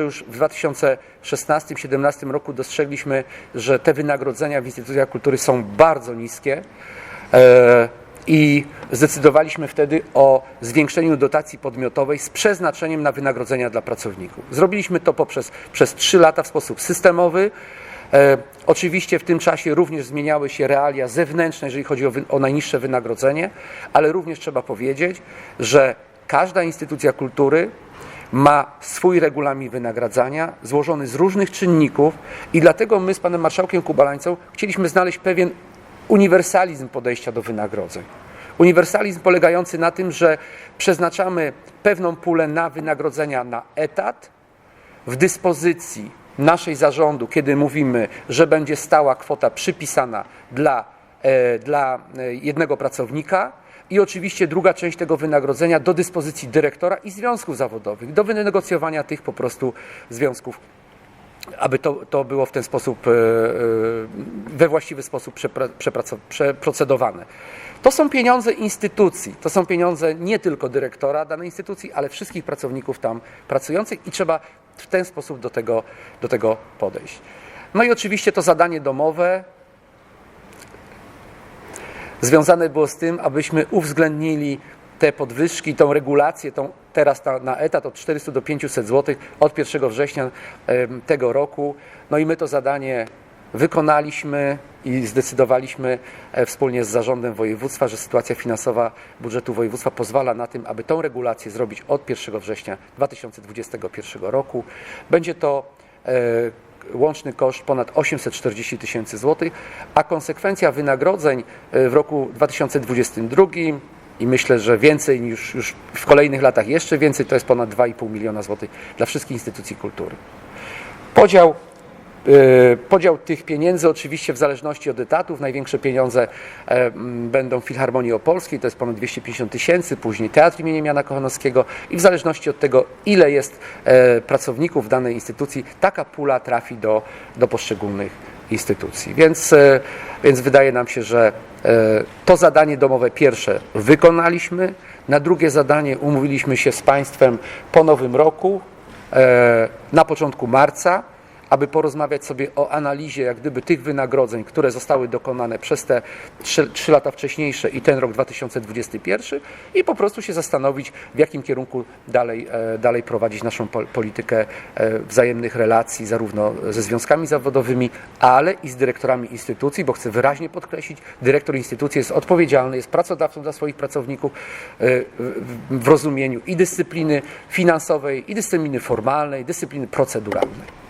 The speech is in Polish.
Już w 2016-2017 roku dostrzegliśmy, że te wynagrodzenia w instytucjach kultury są bardzo niskie e, i zdecydowaliśmy wtedy o zwiększeniu dotacji podmiotowej z przeznaczeniem na wynagrodzenia dla pracowników. Zrobiliśmy to poprzez przez 3 lata w sposób systemowy. E, oczywiście w tym czasie również zmieniały się realia zewnętrzne, jeżeli chodzi o, o najniższe wynagrodzenie, ale również trzeba powiedzieć, że każda instytucja kultury ma swój regulamin wynagradzania złożony z różnych czynników i dlatego my z panem marszałkiem Kubalańcą chcieliśmy znaleźć pewien uniwersalizm podejścia do wynagrodzeń. Uniwersalizm polegający na tym, że przeznaczamy pewną pulę na wynagrodzenia na etat w dyspozycji naszej zarządu, kiedy mówimy, że będzie stała kwota przypisana dla, e, dla e, jednego pracownika i oczywiście druga część tego wynagrodzenia do dyspozycji dyrektora i związków zawodowych, do wynegocjowania tych po prostu związków aby to, to było w ten sposób, e, e, we właściwy sposób przeprocedowane. To są pieniądze instytucji, to są pieniądze nie tylko dyrektora danej instytucji, ale wszystkich pracowników tam pracujących i trzeba w ten sposób do tego, do tego podejść. No i oczywiście to zadanie domowe związane było z tym, abyśmy uwzględnili te podwyżki, tą regulację, tą teraz ta, na etat od 400 do 500 zł od 1 września tego roku. No i my to zadanie wykonaliśmy i zdecydowaliśmy e, wspólnie z zarządem województwa, że sytuacja finansowa budżetu województwa pozwala na tym, aby tą regulację zrobić od 1 września 2021 roku. Będzie to e, łączny koszt ponad 840 tysięcy złotych, a konsekwencja wynagrodzeń e, w roku 2022 i myślę, że więcej już, już w kolejnych latach jeszcze więcej, to jest ponad 2,5 miliona złotych dla wszystkich instytucji kultury. Podział, podział tych pieniędzy oczywiście w zależności od etatów. Największe pieniądze e, będą w Filharmonii Opolskiej, to jest ponad 250 tysięcy, później Teatr imienia Jana Kochanowskiego. I w zależności od tego, ile jest e, pracowników danej instytucji, taka pula trafi do, do poszczególnych instytucji. Więc, e, więc wydaje nam się, że e, to zadanie domowe pierwsze wykonaliśmy, na drugie zadanie umówiliśmy się z Państwem po nowym roku, e, na początku marca, aby porozmawiać sobie o analizie jak gdyby tych wynagrodzeń, które zostały dokonane przez te trzy, trzy lata wcześniejsze i ten rok 2021 i po prostu się zastanowić, w jakim kierunku dalej, e, dalej prowadzić naszą pol- politykę e, wzajemnych relacji, zarówno ze związkami zawodowymi, ale i z dyrektorami instytucji, bo chcę wyraźnie podkreślić, dyrektor instytucji jest odpowiedzialny, jest pracodawcą dla swoich pracowników e, w rozumieniu i dyscypliny finansowej, i dyscypliny formalnej, dyscypliny proceduralnej.